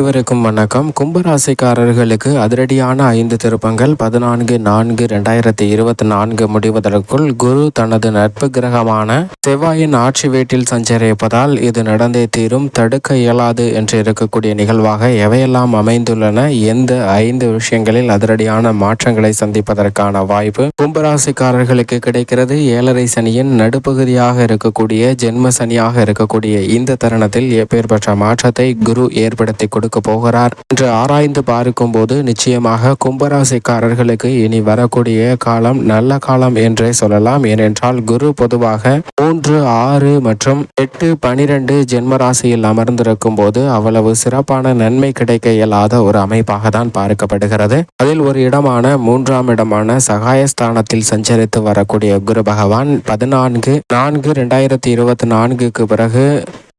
அனைவருக்கும் வணக்கம். கும்பராசிக்காரர்களுக்கு அதிரடியான ஐந்து திருப்பங்கள் பதினான்கு நான்கு ரெண்டாயிரத்தி இருபத்தி நான்கு முடிவதற்குள் குரு தனது நட்பு கிரகமான செவ்வாயின் ஆட்சி வீட்டில் சஞ்சரிப்பதால் இது நடந்தே தீரும். தடுக்க இயலாது என்று இருக்கக்கூடிய நிகழ்வாக எவையெல்லாம் அமைந்துள்ளன? எந்த ஐந்து விஷயங்களில் அதிரடியான மாற்றங்களை சந்திப்பதற்கான வாய்ப்பு கும்பராசிக்காரர்களுக்கு கிடைக்கிறது. ஏழரை சனியின் நடுப்பகுதியாக இருக்கக்கூடிய ஜென்ம சனியாக இருக்கக்கூடிய இந்த தருணத்தில் எப்பேற்பட்ட மாற்றத்தை குரு ஏற்படுத்தி கொடுக்க போகிறார். என்று ஆராய்ந்து பார்க்கும் போது நிச்சயமாக கும்பராசிக்காரர்களுக்கு இனி வரக்கூடிய காலம் நல்ல காலம் என்றே சொல்லலாம். ஏனென்றால் குரு பொதுவாக மூன்று ஆறு மற்றும் எட்டு பனிரெண்டு ஜென்மராசியில் அமர்ந்திருக்கும் போது அவ்வளவு சிறப்பான நன்மை கிடைக்க இயலாத ஒரு அமைப்பாக தான் பார்க்கப்படுகிறது. அதில் ஒரு இடமான மூன்றாம் இடமான சகாயஸ்தானத்தில் சஞ்சரித்து வரக்கூடிய குரு பகவான் பதினான்கு நான்கு ரெண்டாயிரத்தி இருபத்தி நான்குக்கு பிறகு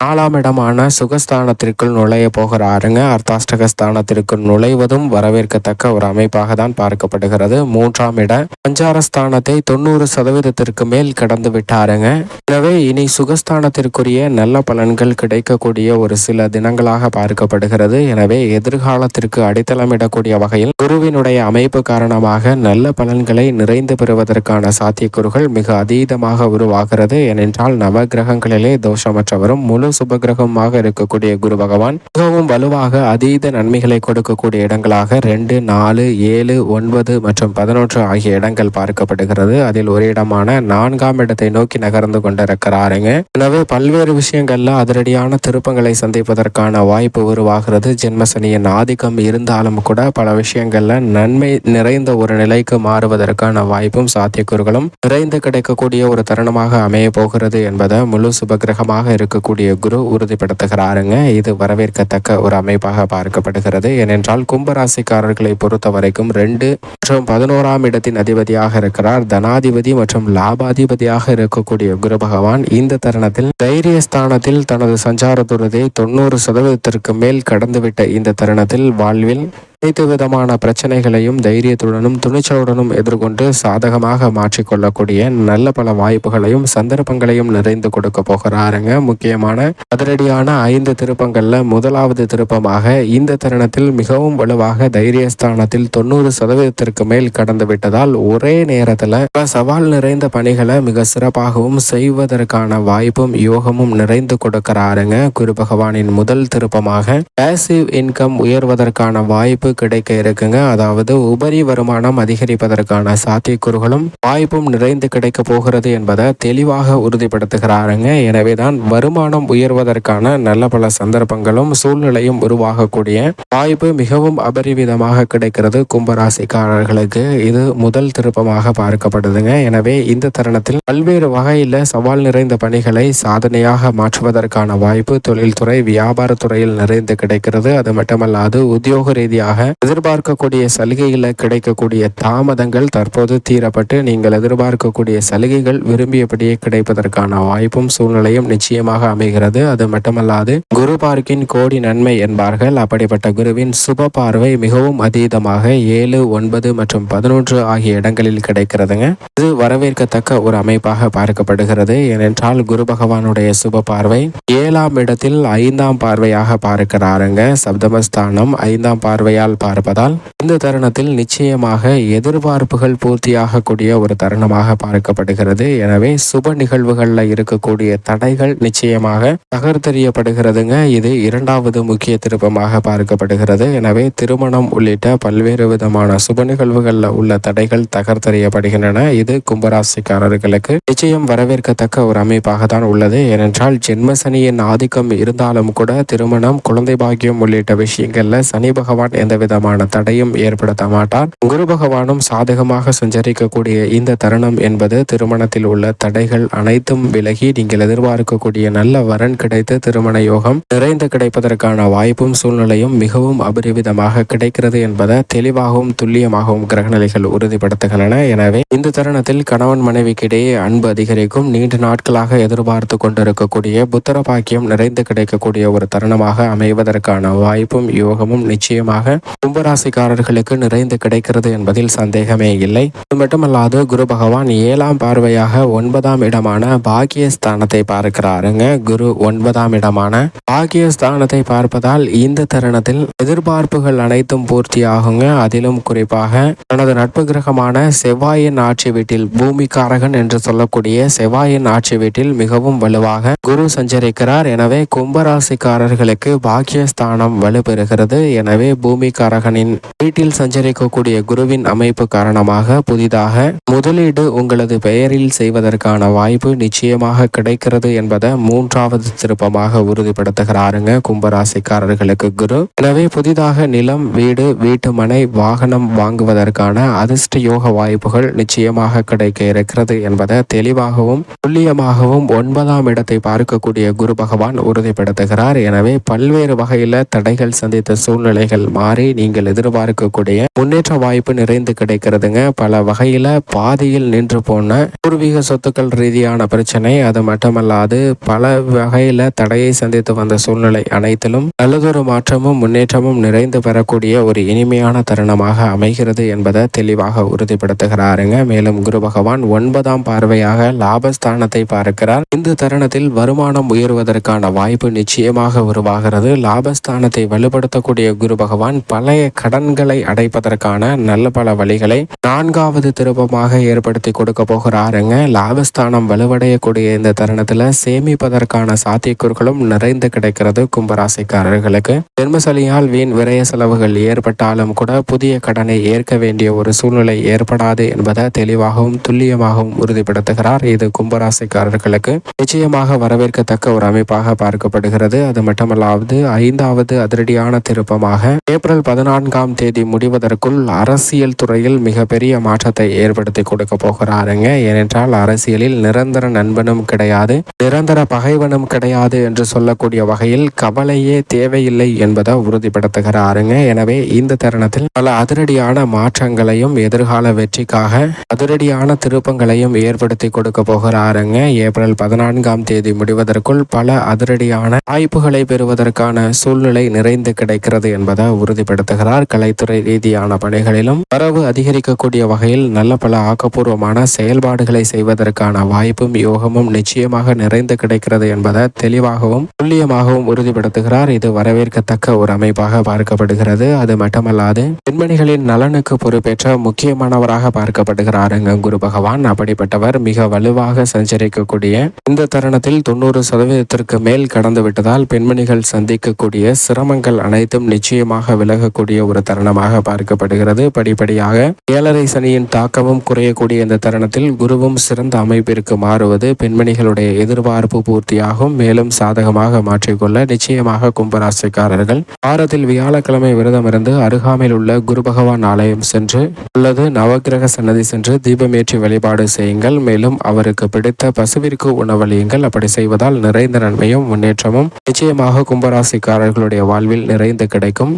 நாலாம் இடமான சுகஸ்தானத்திற்குள் நுழைய போகிறாருங்க அர்த்தாஷ்டக ஸ்தானத்திற்குள் நுழைவதும் வரவேற்கத்தக்க ஒரு அமைப்பாக தான் பார்க்கப்படுகிறது. மூன்றாம் இட பஞ்சாரஸ்தானத்தை தொண்ணூறு சதவீதத்திற்கு மேல் கடந்து விட்டாருங்க. எனவே இனி சுகஸ்தானத்திற்குரிய நல்ல பலன்கள் கிடைக்கக்கூடிய ஒரு சில தினங்களாக பார்க்கப்படுகிறது. எனவே எதிர்காலத்திற்கு அடித்தளமிடக்கூடிய வகையில் குருவினுடைய அமைப்பு காரணமாக நல்ல பலன்களை நிறைந்து பெறுவதற்கான சாத்தியக்கூறுகள் மிக அதீதமாக உருவாகிறது. ஏனென்றால் நவகிரகங்களிலே தோஷமற்றவரும் முழு சுபகிரகமாக இருக்கக்கூடிய குரு பகவான் மிகவும் வலுவாக அதீத நன்மைகளை கொடுக்கக்கூடிய இடங்களாக ரெண்டு நாலு ஏழு ஒன்பது மற்றும் பதினொன்று ஆகிய இடங்கள் பார்க்கப்படுகிறது. அதில் ஒரு இடமான நான்காம் இடத்தை நோக்கி நகர்ந்து கொண்டிருக்கிறாருங்க. எனவே பல்வேறு விஷயங்கள்ல அதிரடியான திருப்பங்களை சந்திப்பதற்கான வாய்ப்பு உருவாகிறது. ஜென்மசனியின் ஆதிக்கம் இருந்தாலும் கூட பல விஷயங்கள்ல நன்மை நிறைந்த ஒரு நிலைக்கு மாறுவதற்கான வாய்ப்பும் சாத்தியக்கூறுகளும் நிறைந்து கிடைக்கக்கூடிய ஒரு தருணமாக அமைய போகிறது என்பதை முழு சுபகிரகமாக இருக்கக்கூடிய குரு உறுதிப்படுத்துகிறாருங்க. இது வரவேற்கத்தக்க ஒரு அமைப்பாக பார்க்கப்படுகிறது. ஏனென்றால் கும்பராசிக்காரர்களை பொறுத்த வரைக்கும் ரெண்டு மற்றும் பதினோராம் இடத்தின் அதிபதியாக இருக்கிறார். தனாதிபதி மற்றும் லாபாதிபதியாக இருக்கக்கூடிய குரு பகவான் இந்த தருணத்தில் தைரிய ஸ்தானத்தில் தனது சஞ்சார துரதை தொண்ணூறு சதவீதத்திற்கு மேல் கடந்துவிட்ட இந்த தருணத்தில் வாழ்வில் அனைத்து விதமான பிரச்சனைகளையும் தைரியத்துடனும் துணிச்சலுடனும் எதிர்கொண்டு சாதகமாக மாற்றிக்கொள்ளக்கூடிய நல்ல பல வாய்ப்புகளையும் சந்தர்ப்பங்களையும் நிறைந்து கொடுக்க போகிறாருங்க. முக்கியமான அதிரடியான ஐந்து திருப்பங்கள்ல முதலாவது திருப்பமாக இந்த தருணத்தில் மிகவும் வலுவாக தைரியஸ்தானத்தில் தொண்ணூறு சதவீதத்திற்கு மேல் கடந்து விட்டதால் ஒரே நேரத்துல சவால் நிறைந்த பணிகளை மிக சிறப்பாகவும் செய்வதற்கான வாய்ப்பும் யோகமும் நிறைந்து கொடுக்கிறாருங்க. குரு பகவானின் முதல் திருப்பமாக பேசிவ் இன்கம் உயர்வதற்கான வாய்ப்பு கிடைக்க இருக்குங்க. அதாவது உபரி வருமானம் அதிகரிப்பதற்கான சாத்தியக்கூறுகளும் வாய்ப்பும் நிறைந்து கிடைக்க போகிறது என்பதை தெளிவாக உறுதிப்படுத்துகிறாருங்க. எனவேதான் வருமானம் உயர்வதற்கான நல்ல பல சந்தர்ப்பங்களும் சூழ்நிலையும் உருவாகக்கூடிய வாய்ப்பு மிகவும் அபரிவிதமாக கிடைக்கிறது கும்பராசிக்காரர்களுக்கு. இது முதல் திருப்பமாக பார்க்கப்படுதுங்க. எனவே இந்த தருணத்தில் பல்வேறு வகையில் சவால் நிறைந்த பணிகளை சாதனையாக மாற்றுவதற்கான வாய்ப்பு தொழில்துறை வியாபாரத்துறையில் நிறைந்து கிடைக்கிறது. அது மட்டுமல்லாது உத்தியோக ரீதியாக எதிர்பார்க்கக்கூடிய சலுகைகளை கிடைக்கக்கூடிய தாமதங்கள் தற்போது தீரப்பட்டு நீங்கள் எதிர்பார்க்கக்கூடிய சலுகைகள் விரும்பியபடியே கிடைப்பதற்கான வாய்ப்பும் சூழ்நிலையும் நிச்சயமாக அமைகிறது. அது மட்டுமல்லாது குரு பார்க்கின் கோடி நன்மை என்பார்கள். அப்படிப்பட்ட குருவின் சுப பார்வை மிகவும் அதீதமாக ஏழு ஒன்பது மற்றும் பதினொன்று ஆகிய இடங்களில் கிடைக்கிறதுங்க. இது வரவேற்கத்தக்க ஒரு அமைப்பாக பார்க்கப்படுகிறது. ஏனென்றால் குரு பகவானுடைய சுப பார்வை ஏழாம் இடத்தில் ஐந்தாம் பார்வையாக பார்க்கிறாருங்க. சப்தமஸ்தானம் ஐந்தாம் பார்வையால் பார்ப்பதால் இந்த தருணத்தில் நிச்சயமாக எதிர்பார்ப்புகள் பூர்த்தியாகக்கூடிய ஒரு தருணமாக பார்க்கப்படுகிறது. எனவே சுப நிகழ்வுகளில் இருக்கக்கூடிய தடைகள் நிச்சயமாக தகர்த்தெறியப்படுகிறதுங்க. இது இரண்டாவது முக்கிய திருப்பமாக பார்க்கப்படுகிறது. எனவே திருமணம் உள்ளிட்ட பல்வேறு விதமான சுப நிகழ்வுகளில் உள்ள தடைகள் தகர்த்தெறியப்படுகின்றன. இது கும்பராசிக்காரர்களுக்கு நிச்சயம் வரவேற்கத்தக்க ஒரு அமைப்பாக தான் உள்ளது. ஏனென்றால் ஜென்மசனியின் ஆதிக்கம் இருந்தாலும் கூட திருமணம் குழந்தை பாக்கியம் உள்ளிட்ட விஷயங்கள்ல சனி பகவான் எந்த விதமான தடையும் ஏற்படுத்த மாட்டார் குரு பகவானும் சாதகமாக சஞ்சரிக்கக்கூடிய இந்த தருணம் என்பது திருமணத்தில் உள்ள தடைகள் அனைத்தும் விலகி நீங்கள் எதிர்பார்க்கக்கூடிய நல்ல வரன் கிடைத்து திருமண யோகம். நிறைந்து கிடைப்பதற்கான வாய்ப்பும் சூழ்நிலையும் மிகவும் அபரிவிதமாக கிடைக்கிறது என்பதை தெளிவாகவும் துல்லியமாகவும் கிரகநிலைகள் உறுதிப்படுத்துகின்றன. எனவே இந்த தருணத்தில் கணவன் மனைவிக்கிடையே அன்பு அதிகரிக்கும் நீண்ட நாட்களாக எதிர்பார்த்து கொண்டிருக்கக்கூடிய புத்திர பாக்கியம் நிறைந்து கிடைக்கக்கூடிய ஒரு தருணமாக அமைவதற்கான வாய்ப்பும் யோகமும் நிச்சயமாக கும்பராசிக்காரர்களுக்கு நிறைந்து கிடைக்கிறது என்பதில் சந்தேகமே இல்லை. அது மட்டுமல்லாது குரு பகவான் ஏழாம் பார்வையாக ஒன்பதாம் இடமான பாக்கியஸ்தானத்தை பார்க்கிறாருங்க. குரு ஒன்பதாம் இடமான பாக்கியஸ்தானத்தை பார்ப்பதால் இந்த தருணத்தில் எதிர்பார்ப்புகள் அனைத்தும் பூர்த்தியாகுங்க. அதிலும் குறிப்பாக தனது நட்பு கிரகமான செவ்வாயின் ஆட்சி வீட்டில் பூமிக்காரகன் என்று சொல்லக்கூடிய செவ்வாயின் ஆட்சி வீட்டில் மிகவும் வலுவாக குரு சஞ்சரிக்கிறார். எனவே கும்பராசிக்காரர்களுக்கு பாக்கியஸ்தானம் வலுப்பெறுகிறது. எனவே பூமி பூமிக்காரகனின் வீட்டில் சஞ்சரிக்கக்கூடிய குருவின் அமைப்பு காரணமாக புதிதாக முதலீடு உங்களது பெயரில் செய்வதற்கான வாய்ப்பு நிச்சயமாக கிடைக்கிறது என்பதை மூன்றாவது திருப்பமாக உறுதிப்படுத்துகிறாருங்க கும்பராசிக்காரர்களுக்கு குரு. எனவே புதிதாக நிலம் வீடு வீட்டு மனை வாகனம் வாங்குவதற்கான அதிர்ஷ்ட யோக வாய்ப்புகள் நிச்சயமாக கிடைக்க இருக்கிறது என்பதை தெளிவாகவும் துல்லியமாகவும் ஒன்பதாம் இடத்தை பார்க்கக்கூடிய குரு பகவான் உறுதிப்படுத்துகிறார். எனவே பல்வேறு வகையில தடைகள் சந்தித்த சூழ்நிலைகள் மாறி நீங்கள் எதிர்பார்க்கக்கூடிய முன்னேற்ற வாய்ப்பு நிறைந்து கிடைக்கிறதுங்க. பல வகையில பாதியில் நின்று போன பூர்வீக சொத்துக்கள் ரீதியான பிரச்சனை. அது மட்டுமல்லாது பல வகையில தடையை சந்தித்து வந்த சூழ்நிலை அனைத்திலும் நல்லதொரு மாற்றமும் முன்னேற்றமும் நிறைந்து பெறக்கூடிய ஒரு இனிமையான தருணமாக அமைகிறது என்பதை தெளிவாக உறுதிப்படுத்துகிறாருங்க. மேலும் குரு பகவான் ஒன்பதாம் பார்வையாக லாபஸ்தானத்தை பார்க்கிறார். இந்த தருணத்தில் வருமானம் உயர்வதற்கான வாய்ப்பு நிச்சயமாக உருவாகிறது. லாபஸ்தானத்தை வலுப்படுத்தக்கூடிய குரு பகவான் பழைய கடன்களை அடைப்பதற்கான நல்ல பல வழிகளை நான்காவது திருப்பமாக ஏற்படுத்தி கொடுக்க போகிறாருங்க. லாபஸ்தானம் வலுவடையக்கூடிய இந்த தருணத்துல சேமிப்பதற்கான சாத்தியக்கூறுகளும் நிறைந்து கிடைக்கிறது கும்பராசிக்காரர்களுக்கு. ஜென்மசலியால் வீண் விரய செலவுகள் ஏற்பட்டாலும் கூட புதிய கடனை ஏற்க வேண்டிய ஒரு சூழ்நிலை ஏற்படாது என்பதை தெளிவாகவும் துல்லியமாகவும் உறுதிப்படுத்துகிறார் இது கும்பராசிக்காரர்களுக்கு. நிச்சயமாக வரவேற்கத்தக்க ஒரு அமைப்பாக பார்க்கப்படுகிறது. அது மட்டுமல்லாவது ஐந்தாவது அதிரடியான திருப்பமாக ஏப்ரல் பதினான்காம் தேதி முடிவதற்குள் அரசியல் துறையில் மிகப்பெரிய மாற்றத்தை ஏற்படுத்தி கொடுக்க போகிறாருங்க. ஏனென்றால் அரசியலில் நிரந்தர நண்பனும் கிடையாது நிரந்தர பகைவனும் கிடையாது என்று சொல்லக்கூடிய வகையில் கவலையே தேவையில்லை என்பதை உறுதிப்படுத்துகிறாருங்க. எனவே இந்த தருணத்தில் பல அதிரடியான மாற்றங்களையும் எதிர்கால வெற்றிக்காக அதிரடியான திருப்பங்களையும் ஏற்படுத்தி கொடுக்க போகிறாருங்க. ஏப்ரல் பதினான்காம் தேதி முடிவதற்குள் பல அதிரடியான வாய்ப்புகளை பெறுவதற்கான சூழ்நிலை நிறைந்து கிடைக்கிறது என்பதை செயல்படுத்துகிறார் கலைத்துறை ரீதியான பணிகளிலும் வரவு அதிகரிக்கக்கூடிய வகையில் நல்ல பல ஆக்கப்பூர்வமான செயல்பாடுகளை செய்வதற்கான வாய்ப்பும் யோகமும் நிச்சயமாக நிறைந்து கிடைக்கிறது என்பதை தெளிவாகவும் துல்லியமாகவும் உறுதிப்படுத்துகிறார். இது வரவேற்கத்தக்க ஒரு அமைப்பாக பார்க்கப்படுகிறது. அது மட்டுமல்லாது பெண்மணிகளின் நலனுக்கு பொறுப்பேற்ற முக்கியமானவராக பார்க்கப்படுகிறாருங்க குரு பகவான் அப்படிப்பட்டவர் மிக வலுவாக சஞ்சரிக்கக்கூடிய இந்த தருணத்தில் தொண்ணூறு சதவீதத்திற்கு மேல் கடந்து விட்டதால் பெண்மணிகள் சந்திக்கக்கூடிய சிரமங்கள் அனைத்தும் நிச்சயமாக விலகக்கூடிய ஒரு தருணமாக பார்க்கப்படுகிறது. படிப்படியாக ஏழரை சனியின் தாக்கமும் குறையக்கூடிய இந்த தருணத்தில் குருவும் சிறந்த அமைப்பிற்கு மாறுவது பெண்மணிகளுடைய எதிர்பார்ப்பு பூர்த்தியாகும். மேலும் சாதகமாக மாற்றிக்கொள்ள நிச்சயமாக கும்பராசிக்காரர்கள் வாரத்தில் வியாழக்கிழமை விரதம் இருந்து அருகாமையில் உள்ள குரு பகவான் ஆலயம் சென்று அல்லது நவக்கிரக சன்னதி சென்று தீபமேற்றி வழிபாடு செய்யுங்கள். மேலும் அவருக்கு பிடித்த பசுவிற்கு உணவளியுங்கள். அப்படி செய்வதால் நிறைந்த நன்மையும் முன்னேற்றமும் நிச்சயமாக கும்பராசிக்காரர்களுடைய வாழ்வில் நிறைந்து கிடைக்கும்.